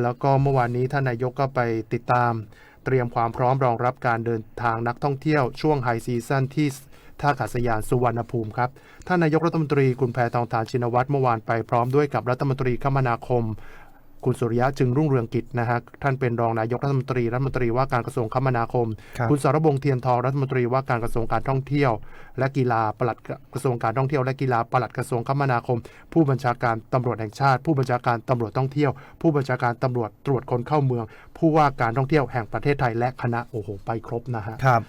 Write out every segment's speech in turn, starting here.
แล้วก็เมื่อวานนี้ท่านนายกก็ไปติดตาม เตรียมความพร้อมรองรับการเดินทางนักท่องเที่ยวช่วงไฮซีซั่นที่ท่าอากาศยานสุวรรณภูมิครับ ท่านนายกรัฐมนตรีคุณแพทองทานชินวัตรเมื่อวานไปพร้อมด้วยกับรัฐมนตรีคมนาคม คุณสุริยะจึงรุ่งเรืองกิจนะฮะท่านเป็นรองนายกรัฐมนตรีรัฐมนตรีว่าการกระทรวงคมนาคมครับคุณสรบงษ์เทียนทองรัฐมนตรีว่าการกระทรวงการท่องเที่ยว และกีฬาปลัดกระทรวงการท่องเที่ยวและกีฬาปลัดกระทรวงคมนาคม ผู้บัญชาการตำรวจแห่งชาติ ผู้บัญชาการตำรวจท่องเที่ยว ผู้บัญชาการตำรวจตรวจคนเข้าเมือง ผู้ว่าการท่องเที่ยวแห่งประเทศไทยและคณะโอ้โหไปครบนะฮะครับ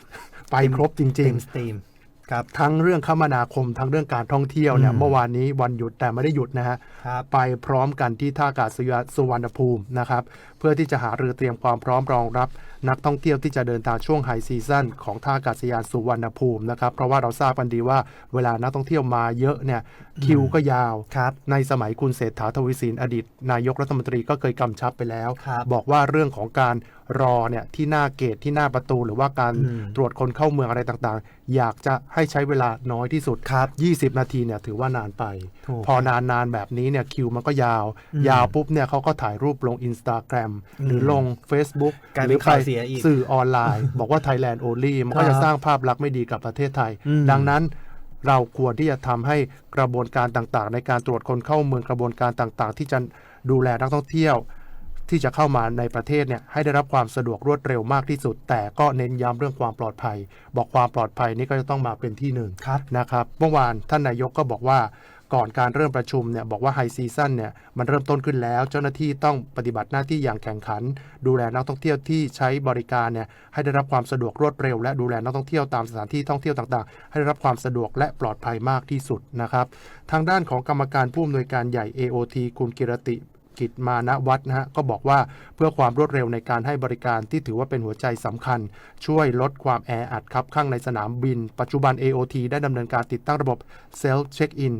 ไปครบจริเต็งมสตรีม ครับๆทั้งเรื่องคมนาคมทั้งเรื่องการท่องเที่ยวเนี่ยอืมเมื่อวานนี้วันหยุดแต่ไม่ได้หยุดนะฮะครับไปพร้อมกันที่ท่าอากาศยานสุวรรณภูมินะครับเพื่อที่จะหารือเตรียมความพร้อมรองรับ นักท่องเที่ยวที่จะเดินทางช่วงไฮซีซั่นของท่าอากาศยานสุวรรณภูมินะครับเพราะว่าเราทราบกันดีว่าเวลานักท่องเที่ยวมาเยอะเนี่ยคิวก็ยาวครับในสมัยคุณเศรษฐาทวีสินอดีต นายกรัฐมนตรีก็เคยกำชับไปแล้วครับบอกว่าเรื่องของการรอเนี่ยที่หน้าเกตที่หน้าประตูหรือว่าการอืมตรวจคนเข้าเมืองอะไรต่างๆ อยากจะให้ใช้เวลาน้อยที่สุดครับ 20 นาทีเนี่ยถือว่านานไปถูกพอนานนๆแบบนี้เนี่ยคิวมันก็ยาวอืมยาวปุ๊บเนี่ยเขาก็ถ่ายรูปลง Instagram หรือลง Facebook กลายหเป็นรือไปข่าวเสียอีกสื่อออนไลน์ บอกว่า Thailand only มันก็ครัจะบสร้างภาพลักษณ์ไม่ดีกับประเทศไทยอืมดังนั้นเราควรที่จะทำให้กระบวนการต่างๆ ในการตรวจคนเข้าเมืองกระบวนการต่างๆ ที่จะดูแลนักท่องเที่ยว ที่จะเข้ามาในประเทศเนี่ยให้ได้รับความสะดวกรวดเร็วมากที่สุด แต่ก็เน้นย้ำเรื่องความปลอดภัย บอกความปลอดภัยนี่ก็จะต้องมาเป็นที่หนึ่งครับนะครับเมื่อวานท่านนายกก็บอกว่าก่อนการเริ่มประชุมเนี่ยบอกว่าไฮซีซั่นเนี่ยมันเริ่มต้นขึ้นแล้ว เจ้าหน้าที่ต้องปฏิบัติหน้าที่อย่างแข่งขัน ดูแลนักท่องเที่ยวที่ใช้บริการเนี่ยให้ได้รับความสะดวกรวดเร็ว และดูแลนักท่องเที่ยวตามสถานที่ท่องเที่ยวต่างๆ ให้ได้รับความสะดวกและปลอดภัยมากที่สุดนะครับทางด้านของกรรมการผู้อำนวยการใหญ่ AOT คุณกิรติ กิจมานวัฒนะฮะก็บอกว่าเพื่อความรวดเร็วในการให้บริการที่ถือว่าเป็นหัวใจสำคัญ ช่วยลดความแออัดครับข้างในสนามบิน ปัจจุบัน AOT ได้ดำเนินการติดตั้งระบบเซลล์เช็คอิน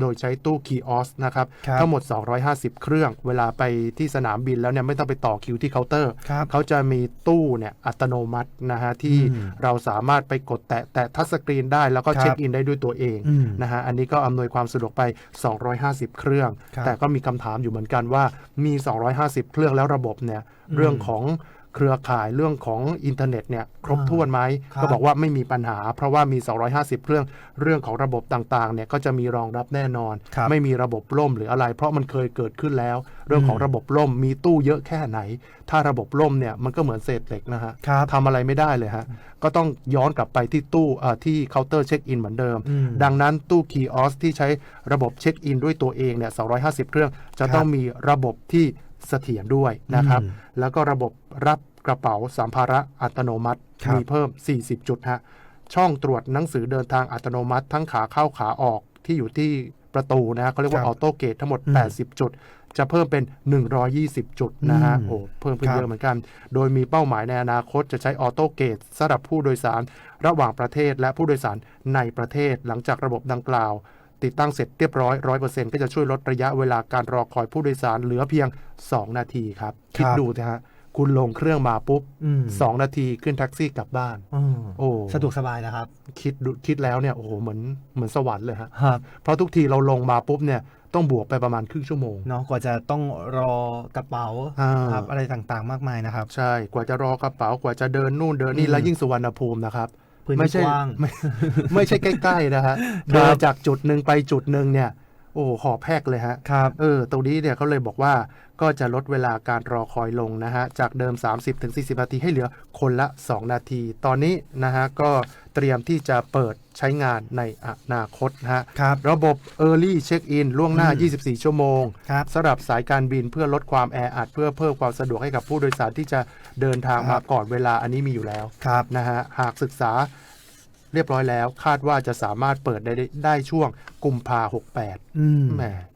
โดยใช้ตู้คีออสนะครับครับทั้งหมด 250 เครื่อง เวลาไปที่สนามบินแล้วเนี่ยไม่ต้องไปต่อคิวที่เคาน์เตอร์ครับเขาจะมีตู้เนี่ยอัตโนมัตินะฮะที่อืมเราสามารถไปกดแตะแตะทัชสกรีนได้แล้วก็ครับเช็คอินได้ด้วยตัวเองอืมนะฮะอันนี้ก็อำนวยความสะดวกไป 250 เครื่องครับแต่ก็มีคำถามอยู่เหมือนกันว่ามี 250 เครื่องแล้วระบบเนี่ยเรื่องของ เครือข่ายเรื่องของอินเทอร์เน็ตเนี่ยครบถ้วนไหมครับ ก็บอกว่าไม่มีปัญหา เพราะว่ามี 250 เครื่องเรื่องของระบบต่างๆเนี่ยก็จะมีรองรับแน่นอน ครับไม่มีระบบล่มหรืออะไร เพราะมันเคยเกิดขึ้นแล้ว เรื่องของอืมระบบล่มมีตู้เยอะแค่ไหน ถ้าระบบล่มเนี่ยมันก็เหมือนเศษเหล็กนะฮะครับทำอะไรไม่ได้เลยฮะก็ต้องย้อนกลับไปที่ตู้เอ่อที่เคาน์เตอร์เช็คอินเหมือนเดิม อืม ดังนั้นตู้คีออสที่ใช้ระบบเช็คอินด้วยตัวเองเนี่ย250 เครื่อง จะครับต้องมีระบบที่ เสถียรด้วยนะครับอืมแล้วก็ระบบรับกระเป๋าสัมภาระอัตโนมัติครับมีเพิ่ม 40 จุดฮะช่องตรวจหนังสือเดินทางอัตโนมัติ ทั้งขาเข้าขาออกที่อยู่ที่ประตูนะฮะเขาเรียกว่าคอรับอโต้เกตทั้งหมดอืม80 จุด จะเพิ่มเป็น 120 จุดนะฮะอืมโอ้เพิ่มขึ้นครับเยอะเหมือนกัน โดยมีเป้าหมายในอนาคตจะใช้ออโต้เกตสำหรับผู้โดยสารระหว่างประเทศและผู้โดยสารในประเทศหลังจากระบบดังกล่าว ติดตั้งเสร็จเรียบร้อยร้อยเปอร์เซ็นต์ก็จะช่วยลดระยะเวลาการรอคอยผู้โดยสารเหลือเพียง 2 นาทีครับ คิดครับดูนะฮะคุณลงเครื่องมาปุ๊บอืม2นาทีขึ้นแท็กซี่กลับบ้านอืมโอ้สะดวกสบายนะครับ คิดดูคิดแล้วเนี่ยโอ้โหเหมือนเหมือนสวรรค์เลยฮะครับเพราะทุกทีเราลงมาปุ๊บเนี่ยต้องบวกไปประมาณครึ่งชั่วโมงเนาะกว่าจะต้องรอกระเป๋าอ่าครับอะไรต่างๆมากมายนะครับ ใช่กว่าจะรอกระเป๋ากว่าจะเดินนู่นเดินนี่อืมแล้วยิ่งสุวรรณภูมินะครับ พื้นไม่ที่ใช่กว้างไม่ไม่ใช่ใกล้ๆนะฮะครับเดินจากจุดหนึ่งไปจุดหนึ่งเนี่ย โอ้หอบแพกเลยฮะครับเออตรงนี้เนี่ยเขาเลยบอกว่าก็จะลดเวลาการรอคอยลงนะฮะ จากเดิม 30-40 นาทีให้เหลือคนละ 2 นาที ตอนนี้นะฮะ ก็เตรียมที่จะเปิดใช้งานในอนาคตนะฮะครับระบบ Early Check-in ล่วงหน้าอืม24 ชั่วโมงครับสำหรับสายการบินเพื่อลดความแออัดเพื่อเพิ่มความสะดวกให้กับผู้โดยสารที่จะเดินทางครัมาบก่อนเวลาอันนี้มีอยู่แล้วครับนะฮะ หากศึกษา เรียบร้อยแล้ว คาดว่าจะสามารถเปิดได้ได้ได้ช่วงกุมภาหกแปดอืม แหม